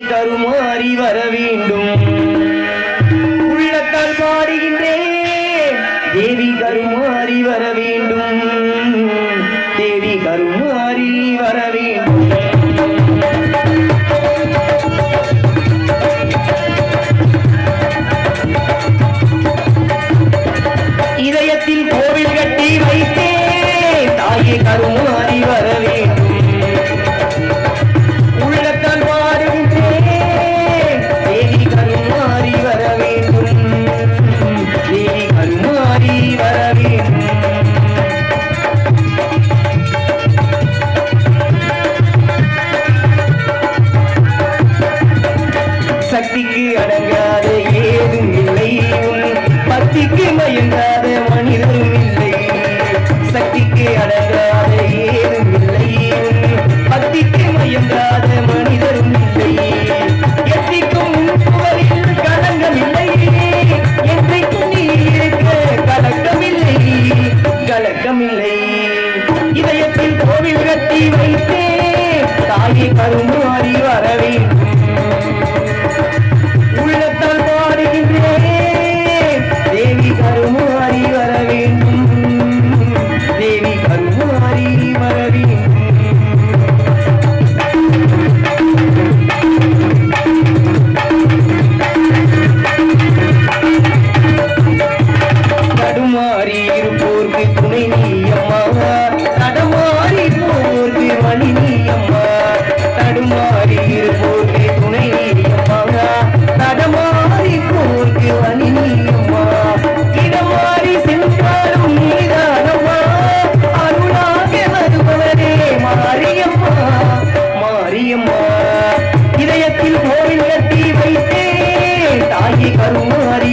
தருமாறி வர வேண்டும் உள்ளத்தால் பாடுகின்றேன். தேவி தருமாறி வர வேண்டும் என்றாத மனிதரும் இல்லை. சக்திக்கு அடங்காத ஏதும் இல்லை. பக்திக்கு மயங்காத மனிதரும் இல்லை. எத்திக்கும் புகழில் கலங்கமில்லை. என்றைக்கும் நீ இருக்க கலக்கமில்லை. இதயத்தில் கோவில் கட்டி வைத்தே தாயை கரும்பு அறி வர வேண்டும். இதயத்தில் கோவில் கட்டி வைத்தே தாயி கருமாறி